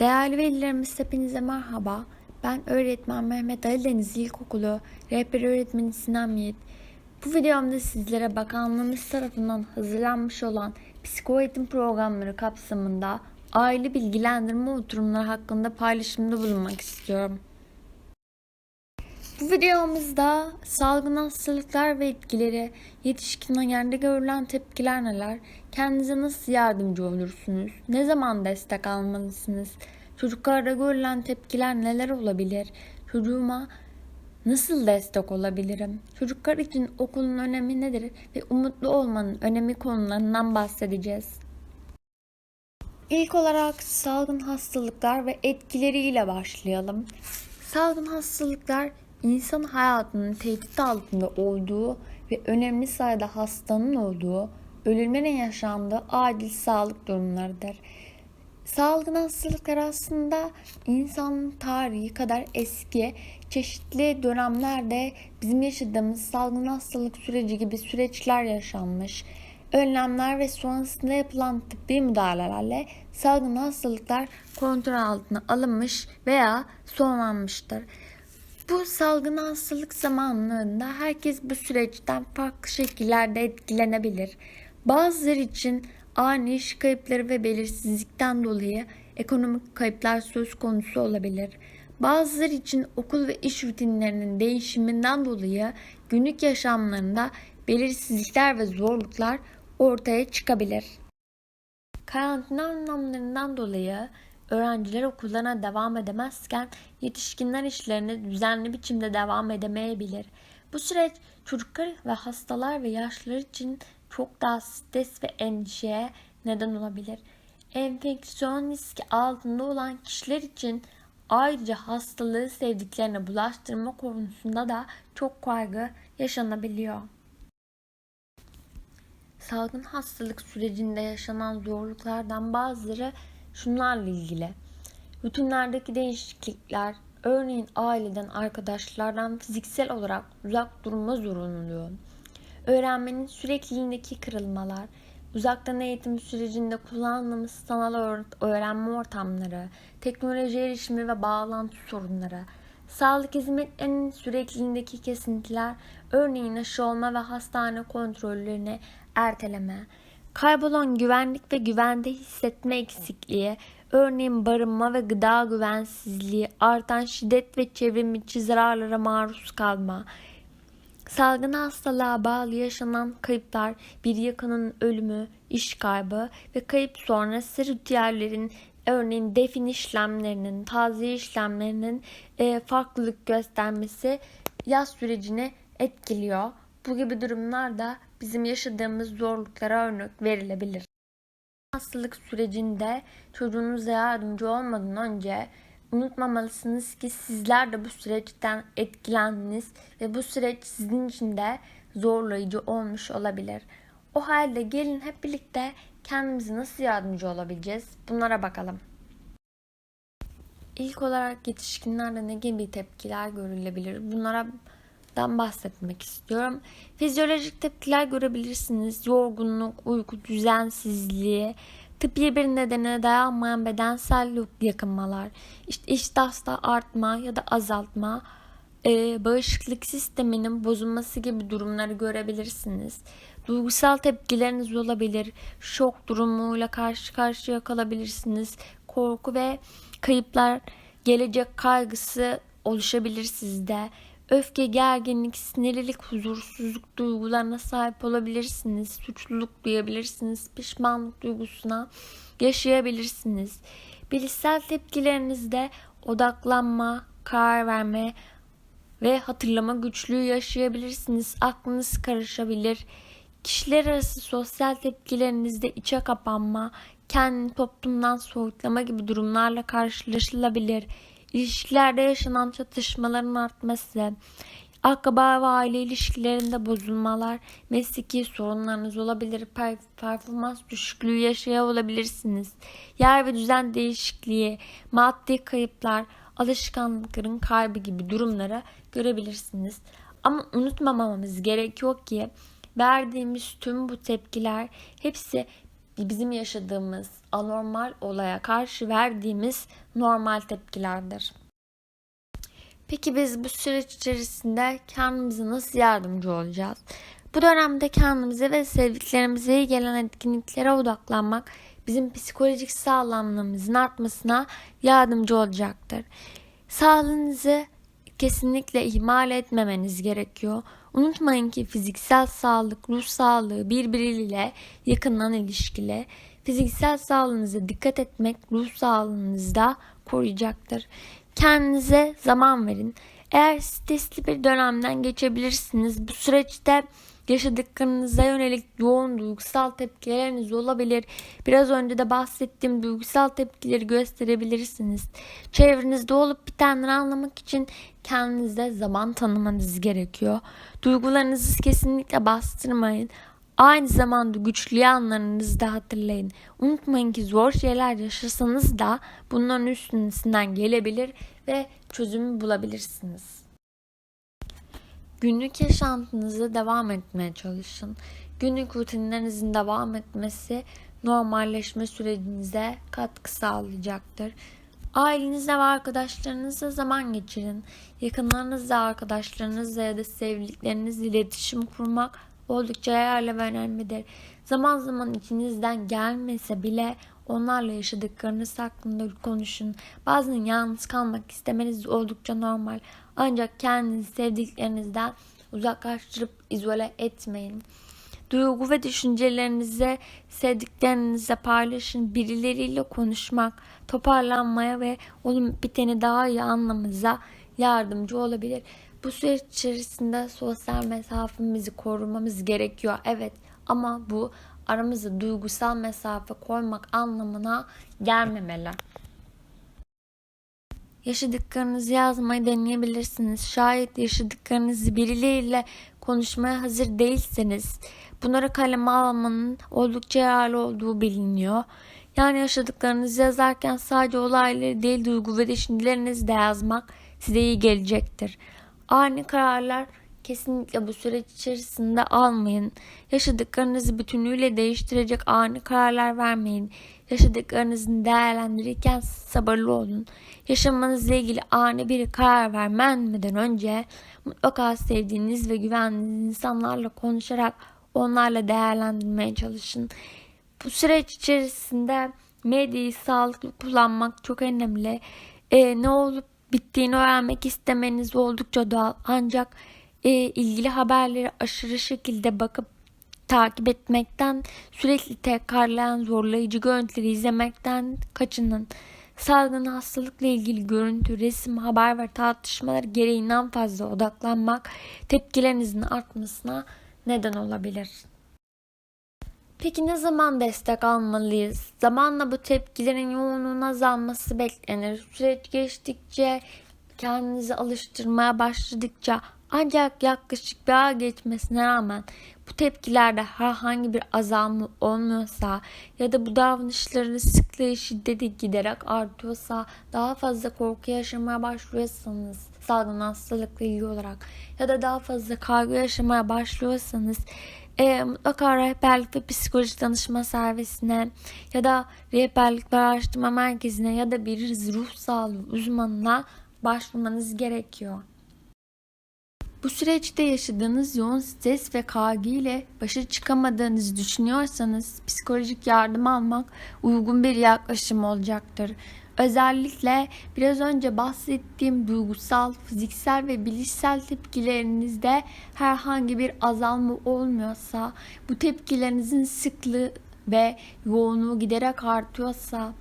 Değerli velilerimiz hepinize merhaba. Ben öğretmen Mehmet Ali Deniz İlkokulu rehber öğretmeni Sinan Yiğit. Bu videomda sizlere bakanlığımız tarafından hazırlanmış olan psikoeğitim programları kapsamında aile bilgilendirme oturumları hakkında paylaşımda bulunmak istiyorum. Bu videomuzda salgın hastalıklar ve etkileri, yetişkinlerde görülen tepkiler neler, kendinize nasıl yardımcı olursunuz, ne zaman destek almalısınız, çocuklarda görülen tepkiler neler olabilir, çocuğuma nasıl destek olabilirim, çocuklar için okulun önemi nedir? Ve umutlu olmanın önemi konularından bahsedeceğiz. İlk olarak salgın hastalıklar ve etkileriyle başlayalım. Salgın hastalıklar insan hayatının tehdit altında olduğu ve önemli sayıda hastanın olduğu, ölümlerin yaşandığı acil sağlık durumlarıdır. Salgın hastalıklar aslında insanın tarihi kadar eski, çeşitli dönemlerde bizim yaşadığımız salgın hastalık süreci gibi süreçler yaşanmış. Önlemler ve sonrasında yapılan tıbbi müdahalelerle salgın hastalıklar kontrol altına alınmış veya sonlanmıştır. Bu salgın hastalık zamanlarında herkes bu süreçten farklı şekillerde etkilenebilir. Bazıları için ani iş kayıpları ve belirsizlikten dolayı ekonomik kayıplar söz konusu olabilir. Bazıları için okul ve iş rutinlerinin değişiminden dolayı günlük yaşamlarında belirsizlikler ve zorluklar ortaya çıkabilir. Karantina önlemlerinden dolayı öğrenciler okullarına devam edemezken yetişkinler işlerine düzenli biçimde devam edemeyebilir. Bu süreç çocuklar ve hastalar ve yaşlılar için çok daha stres ve endişeye neden olabilir. Enfeksiyon riski altında olan kişiler için ayrıca hastalığı sevdiklerine bulaştırma konusunda da çok kaygı yaşanabiliyor. Salgın hastalık sürecinde yaşanan zorluklardan bazıları şunlarla ilgili. Rutinlerdeki değişiklikler, örneğin aileden, arkadaşlardan fiziksel olarak uzak durma zorunluluğu, öğrenmenin sürekliliğindeki kırılmalar, uzaktan eğitim sürecinde kullandığımız sanal öğrenme ortamları, teknoloji erişimi ve bağlantı sorunları, sağlık hizmetlerinin sürekliliğindeki kesintiler, örneğin aşı olma ve hastane kontrollerini erteleme, kaybolan güvenlik ve güvende hissetme eksikliği, örneğin barınma ve gıda güvensizliği, artan şiddet ve çevrim içi zararlara maruz kalma, salgın hastalığa bağlı yaşanan kayıplar, bir yakının ölümü, iş kaybı ve kayıp sonrası ritüellerin örneğin defin işlemlerinin, taziye işlemlerinin e, farklılık göstermesi yaz sürecini etkiliyor. Bu gibi durumlar da bizim yaşadığımız zorluklara örnek verilebilir. Hastalık sürecinde çocuğunuza yardımcı olmadan önce unutmamalısınız ki sizler de bu süreçten etkilendiniz ve bu süreç sizin için de zorlayıcı olmuş olabilir. O halde gelin hep birlikte kendimize nasıl yardımcı olabileceğiz bunlara bakalım. İlk olarak yetişkinlerde ne gibi tepkiler görülebilir? Bunlara dan bahsetmek istiyorum. Fizyolojik tepkiler görebilirsiniz. Yorgunluk, uyku düzensizliği, tıbbi bir nedene dayanmayan bedensel yakınmalar, işte iştahta artma ya da azaltma, e, bağışıklık sisteminin bozulması gibi durumları görebilirsiniz. Duygusal tepkileriniz olabilir. Şok durumuyla karşı karşıya kalabilirsiniz. Korku ve kayıplar, gelecek kaygısı oluşabilir sizde öfke, gerginlik, sinirlilik, huzursuzluk duygularına sahip olabilirsiniz. Suçluluk duyabilirsiniz. Pişmanlık duygusuna yaşayabilirsiniz. Bilişsel tepkilerinizde odaklanma, karar verme ve hatırlama güçlüğü yaşayabilirsiniz. Aklınız karışabilir. Kişiler arası sosyal tepkilerinizde içe kapanma, kendini toplumdan soğutlama gibi durumlarla karşılaşılabilir ilişkilerde yaşanan çatışmaların artması, akraba ve aile ilişkilerinde bozulmalar, mesleki sorunlarınız olabilir, performans düşüklüğü yaşaya olabilirsiniz. Yer ve düzen değişikliği, maddi kayıplar, alışkanlıkların kaybı gibi durumları görebilirsiniz. Ama unutmamamız gerekiyor ki verdiğimiz tüm bu tepkiler hepsi bizim yaşadığımız anormal olaya karşı verdiğimiz normal tepkilerdir. Peki biz bu süreç içerisinde kendimize nasıl yardımcı olacağız? Bu dönemde kendimize ve sevdiklerimize iyi gelen etkinliklere odaklanmak bizim psikolojik sağlamlığımızın artmasına yardımcı olacaktır. Sağlığınızı kesinlikle ihmal etmemeniz gerekiyor. Unutmayın ki fiziksel sağlık, ruh sağlığı birbiriyle yakından ilişkili. Fiziksel sağlığınıza dikkat etmek ruh sağlığınızı da koruyacaktır. Kendinize zaman verin. Eğer stresli bir dönemden geçebilirsiniz. Bu süreçte yaşadıklarınıza yönelik yoğun duygusal tepkileriniz olabilir. Biraz önce de bahsettiğim duygusal tepkileri gösterebilirsiniz. Çevrenizde olup bitenleri anlamak için kendinize zaman tanımanız gerekiyor. Duygularınızı kesinlikle bastırmayın. Aynı zamanda güçlü yanlarınızı da hatırlayın. Unutmayın ki zor şeyler yaşasanız da bunların üstünden gelebilir ve çözümü bulabilirsiniz. Günlük yaşantınıza devam etmeye çalışın. Günlük rutinlerinizin devam etmesi normalleşme sürecinize katkı sağlayacaktır. Ailenizle ve arkadaşlarınızla zaman geçirin. Yakınlarınızla, arkadaşlarınızla ya da sevdiklerinizle iletişim kurmak oldukça değerli ve önemlidir. Zaman zaman içinizden gelmese bile onlarla yaşadıklarınız hakkında konuşun. Bazen yalnız kalmak istemeniz oldukça normal. Ancak kendinizi sevdiklerinizden uzaklaştırıp izole etmeyin. Duygu ve düşüncelerinizi sevdiklerinizle paylaşın. Birileriyle konuşmak, toparlanmaya ve olup biteni daha iyi anlamamıza yardımcı olabilir. Bu süreç içerisinde sosyal mesafemizi korumamız gerekiyor. Evet ama bu aramızda duygusal mesafe koymak anlamına gelmemeli. Yaşadıklarınızı yazmayı deneyebilirsiniz. Şayet yaşadıklarınızı birileriyle konuşmaya hazır değilseniz bunları kaleme almanın oldukça yararlı olduğu biliniyor. Yani yaşadıklarınızı yazarken sadece olayları değil duygu ve düşüncelerinizi de yazmak size iyi gelecektir. Ani kararlar kesinlikle bu süreç içerisinde almayın. Yaşadıklarınızı bütünüyle değiştirecek ani kararlar vermeyin. Yaşadıklarınızı değerlendirirken sabırlı olun. Yaşamanızla ilgili ani bir karar vermeden önce mutlaka sevdiğiniz ve güvendiğiniz insanlarla konuşarak onlarla değerlendirmeye çalışın. Bu süreç içerisinde medyayı sağlıklı kullanmak çok önemli. Ee, ne olup bittiğini öğrenmek istemeniz oldukça doğal. Ancak e, ilgili haberleri aşırı şekilde bakıp takip etmekten, sürekli tekrarlayan zorlayıcı görüntüleri izlemekten kaçının. Salgın hastalıkla ilgili görüntü, resim, haber ve tartışmalar gereğinden fazla odaklanmak tepkilerinizin artmasına neden olabilir. Peki ne zaman destek almalıyız? Zamanla bu tepkilerin yoğunluğunun azalması beklenir. Süreç geçtikçe kendinizi alıştırmaya başladıkça ancak yaklaşık bir ay geçmesine rağmen bu tepkilerde herhangi bir azalma olmuyorsa ya da bu davranışların sıklığı şiddeti giderek artıyorsa daha fazla korku yaşamaya başlıyorsanız salgın hastalıkla ilgili olarak ya da daha fazla kaygı yaşamaya başlıyorsanız e, mutlaka rehberlik ve psikoloji danışma servisine ya da rehberlik ve araştırma merkezine ya da bir ruh sağlığı uzmanına başvurmanız gerekiyor. Bu süreçte yaşadığınız yoğun stres ve kaygı ile başa çıkamadığınızı düşünüyorsanız psikolojik yardım almak uygun bir yaklaşım olacaktır. Özellikle biraz önce bahsettiğim duygusal, fiziksel ve bilişsel tepkilerinizde herhangi bir azalma olmuyorsa, bu tepkilerinizin sıklığı ve yoğunluğu giderek artıyorsa,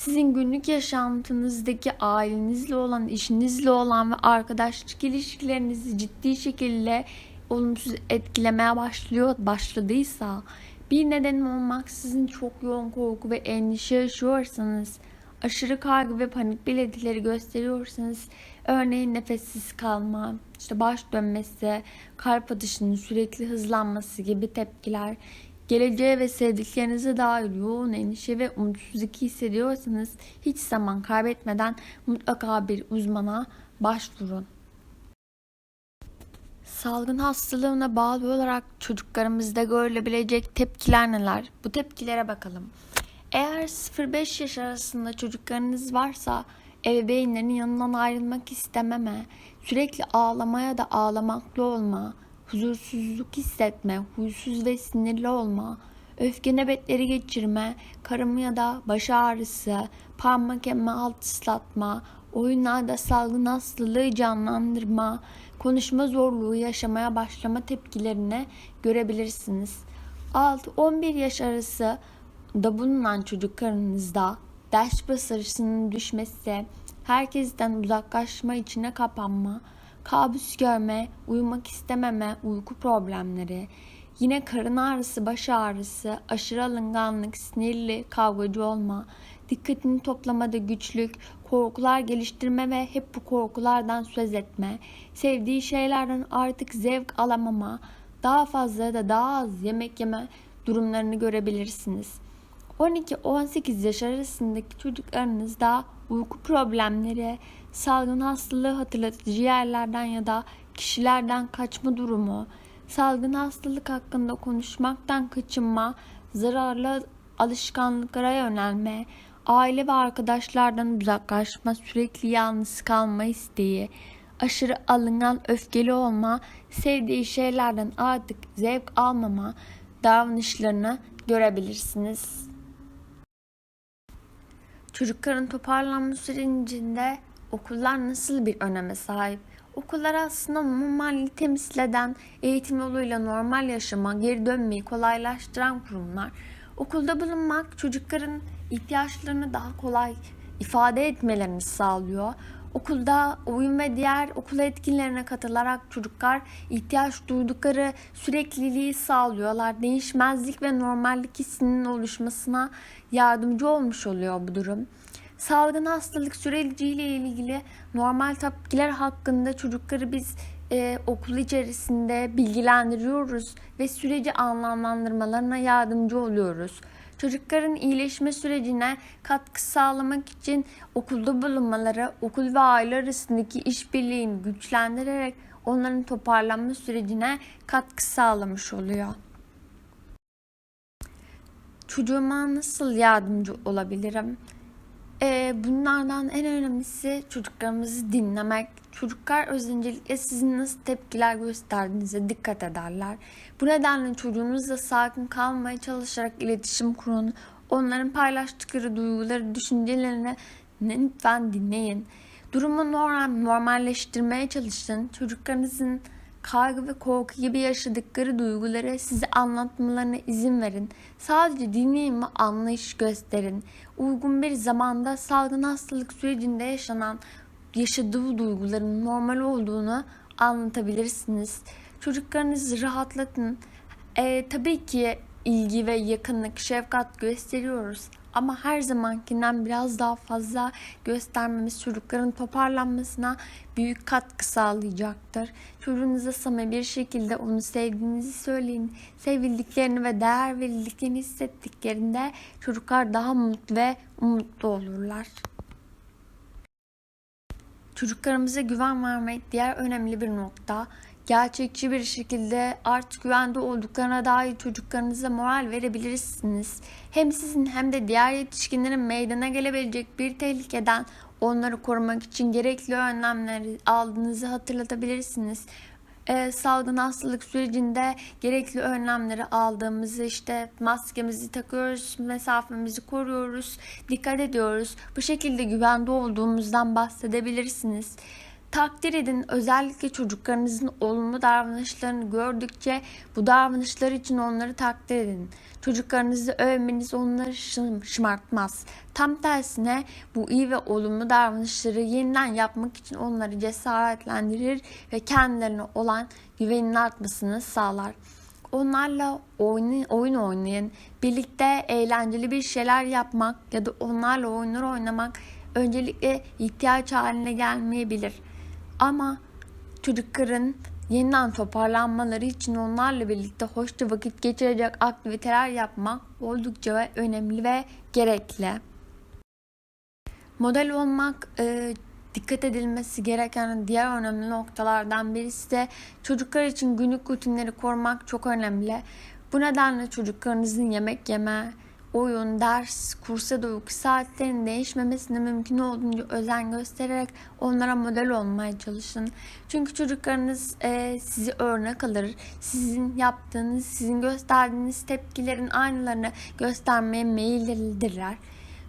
sizin günlük yaşantınızdaki ailenizle olan, işinizle olan ve arkadaşlık ilişkilerinizi ciddi şekilde olumsuz etkilemeye başlıyor, başladıysa, bir neden olmaksızın çok yoğun korku ve endişe yaşıyorsanız, aşırı kaygı ve panik belirtileri gösteriyorsanız örneğin nefessiz kalma, işte baş dönmesi, kalp atışının sürekli hızlanması gibi tepkiler, geleceğe ve sevdiklerinize dair yoğun endişe ve umutsuzluk hissediyorsanız hiç zaman kaybetmeden mutlaka bir uzmana başvurun. Salgın hastalığına bağlı olarak çocuklarımızda görülebilecek tepkiler neler? Bu tepkilere bakalım. Eğer 0-5 yaş arasında çocuklarınız varsa ebeveynlerin yanından ayrılmak istememe, sürekli ağlamaya da ağlamaklı olma, huzursuzluk hissetme, huysuz ve sinirli olma, öfke nöbetleri geçirme, karın ya da baş ağrısı, parmak emme alt ıslatma, oyunlarda salgın hastalığı canlandırma, konuşma zorluğu yaşamaya başlama tepkilerini görebilirsiniz. 6-11 yaş arası da bulunan çocuklarınızda ders başarısının düşmesi, herkesten uzaklaşma içine kapanma, kabus görme, uyumak istememe, uyku problemleri, yine karın ağrısı, baş ağrısı, aşırı alınganlık, sinirli, kavgacı olma, dikkatini toplamada güçlük, korkular geliştirme ve hep bu korkulardan söz etme, sevdiği şeylerden artık zevk alamama, daha fazla ya da daha az yemek yeme durumlarını görebilirsiniz. 12-18 yaş arasındaki çocuklarınızda uyku problemleri, salgın hastalığı hatırlatıcı yerlerden ya da kişilerden kaçma durumu, salgın hastalık hakkında konuşmaktan kaçınma, zararlı alışkanlıklara yönelme, aile ve arkadaşlardan uzaklaşma, sürekli yalnız kalma isteği, aşırı alıngan öfkeli olma, sevdiği şeylerden artık zevk almama davranışlarını görebilirsiniz. Çocukların toparlanma sürecinde okullar nasıl bir öneme sahip? Okullar aslında normalliği temsil eden, eğitim yoluyla normal yaşama, geri dönmeyi kolaylaştıran kurumlar. Okulda bulunmak çocukların ihtiyaçlarını daha kolay ifade etmelerini sağlıyor. Okulda oyun ve diğer okul etkinlerine katılarak çocuklar ihtiyaç duydukları sürekliliği sağlıyorlar. Değişmezlik ve normallik hissinin oluşmasına yardımcı olmuş oluyor bu durum. Salgın hastalık süreciyle ilgili normal tepkiler hakkında çocukları biz e, okul içerisinde bilgilendiriyoruz ve süreci anlamlandırmalarına yardımcı oluyoruz. Çocukların iyileşme sürecine katkı sağlamak için okulda bulunmaları, okul ve aile arasındaki işbirliğini güçlendirerek onların toparlanma sürecine katkı sağlamış oluyor. Çocuğuma nasıl yardımcı olabilirim? Ee, bunlardan en önemlisi çocuklarımızı dinlemek. Çocuklar özellikle sizin nasıl tepkiler gösterdiğinize dikkat ederler. Bu nedenle çocuğunuzla sakin kalmaya çalışarak iletişim kurun. Onların paylaştıkları duyguları, düşüncelerini lütfen dinleyin. Durumu normal, normalleştirmeye çalışın. Çocuklarınızın kaygı ve korku gibi yaşadıkları duyguları size anlatmalarına izin verin. Sadece dinleyin ve anlayış gösterin. Uygun bir zamanda salgın hastalık sürecinde yaşanan yaşadığı duyguların normal olduğunu anlatabilirsiniz. Çocuklarınızı rahatlatın. Ee, tabii ki ilgi ve yakınlık, şefkat gösteriyoruz. Ama her zamankinden biraz daha fazla göstermemiz çocukların toparlanmasına büyük katkı sağlayacaktır. Çocuğunuza samimi bir şekilde onu sevdiğinizi söyleyin. Sevildiklerini ve değer verildiklerini hissettiklerinde çocuklar daha mutlu ve umutlu olurlar. Çocuklarımıza güven vermek diğer önemli bir nokta gerçekçi bir şekilde artık güvende olduklarına dair çocuklarınıza moral verebilirsiniz. Hem sizin hem de diğer yetişkinlerin meydana gelebilecek bir tehlikeden onları korumak için gerekli önlemleri aldığınızı hatırlatabilirsiniz e, salgın hastalık sürecinde gerekli önlemleri aldığımızı işte maskemizi takıyoruz, mesafemizi koruyoruz, dikkat ediyoruz. Bu şekilde güvende olduğumuzdan bahsedebilirsiniz. Takdir edin özellikle çocuklarınızın olumlu davranışlarını gördükçe bu davranışlar için onları takdir edin. Çocuklarınızı övmeniz onları şımartmaz. Tam tersine bu iyi ve olumlu davranışları yeniden yapmak için onları cesaretlendirir ve kendilerine olan güvenin artmasını sağlar. Onlarla oyun, oyun oynayın. Birlikte eğlenceli bir şeyler yapmak ya da onlarla oyunlar oynamak öncelikle ihtiyaç haline gelmeyebilir. Ama çocukların yeniden toparlanmaları için onlarla birlikte hoşça vakit geçirecek aktiviteler yapmak oldukça önemli ve gerekli. Model olmak e, dikkat edilmesi gereken diğer önemli noktalardan birisi de çocuklar için günlük rutinleri korumak çok önemli. Bu nedenle çocuklarınızın yemek yeme, oyun, ders, kursa da uyku saatlerinin değişmemesine mümkün olduğunca özen göstererek onlara model olmaya çalışın. Çünkü çocuklarınız e, sizi örnek alır. Sizin yaptığınız, sizin gösterdiğiniz tepkilerin aynılarını göstermeye meyillidirler.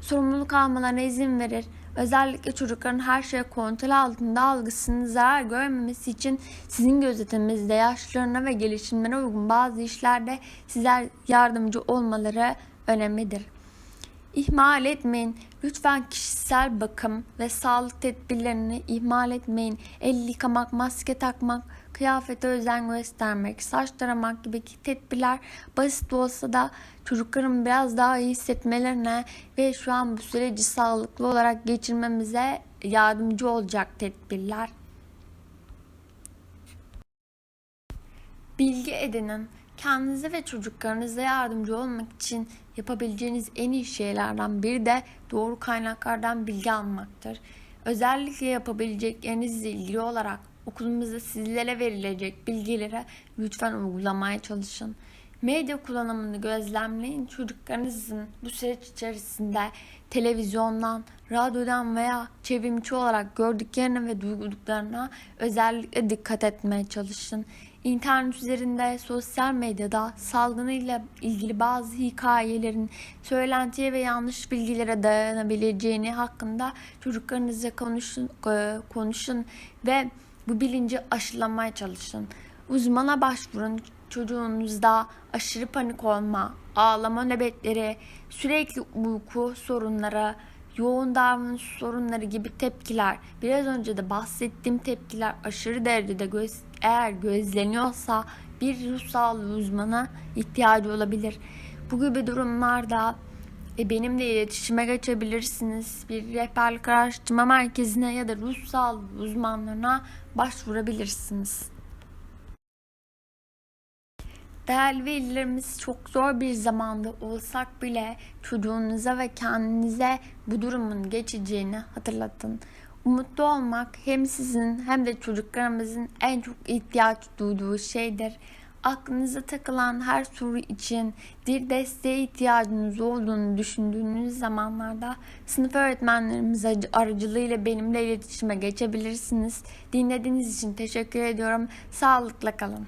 Sorumluluk almalarına izin verir. Özellikle çocukların her şey kontrol altında algısının zarar görmemesi için sizin gözetiminizde yaşlarına ve gelişimlerine uygun bazı işlerde sizler yardımcı olmaları önemlidir. İhmal etmeyin. Lütfen kişisel bakım ve sağlık tedbirlerini ihmal etmeyin. El yıkamak, maske takmak, kıyafete özen göstermek, saç taramak gibi tedbirler basit olsa da çocukların biraz daha iyi hissetmelerine ve şu an bu süreci sağlıklı olarak geçirmemize yardımcı olacak tedbirler. Bilgi edinin. Kendinize ve çocuklarınıza yardımcı olmak için yapabileceğiniz en iyi şeylerden biri de doğru kaynaklardan bilgi almaktır. Özellikle yapabileceklerinizle ilgili olarak okulumuzda sizlere verilecek bilgilere lütfen uygulamaya çalışın. Medya kullanımını gözlemleyin. Çocuklarınızın bu süreç içerisinde televizyondan, radyodan veya çevrimiçi olarak gördüklerine ve duyduklarına özellikle dikkat etmeye çalışın. İnternet üzerinde, sosyal medyada salgınıyla ilgili bazı hikayelerin söylentiye ve yanlış bilgilere dayanabileceğini hakkında çocuklarınızla konuşun, e, konuşun ve bu bilinci aşılamaya çalışın. Uzmana başvurun. Çocuğunuzda aşırı panik olma, ağlama nöbetleri, sürekli uyku sorunları, yoğun davranış sorunları gibi tepkiler, biraz önce de bahsettiğim tepkiler aşırı derecede göz, eğer gözleniyorsa bir ruh sağlığı uzmana ihtiyacı olabilir. Bu gibi durumlarda e, benimle iletişime geçebilirsiniz. Bir rehberlik araştırma merkezine ya da ruh sağlığı uzmanlarına başvurabilirsiniz. Değerli velilerimiz çok zor bir zamanda olsak bile çocuğunuza ve kendinize bu durumun geçeceğini hatırlatın. Umutlu olmak hem sizin hem de çocuklarımızın en çok ihtiyaç duyduğu şeydir. Aklınıza takılan her soru için bir desteğe ihtiyacınız olduğunu düşündüğünüz zamanlarda sınıf öğretmenlerimiz aracılığıyla benimle iletişime geçebilirsiniz. Dinlediğiniz için teşekkür ediyorum. Sağlıkla kalın.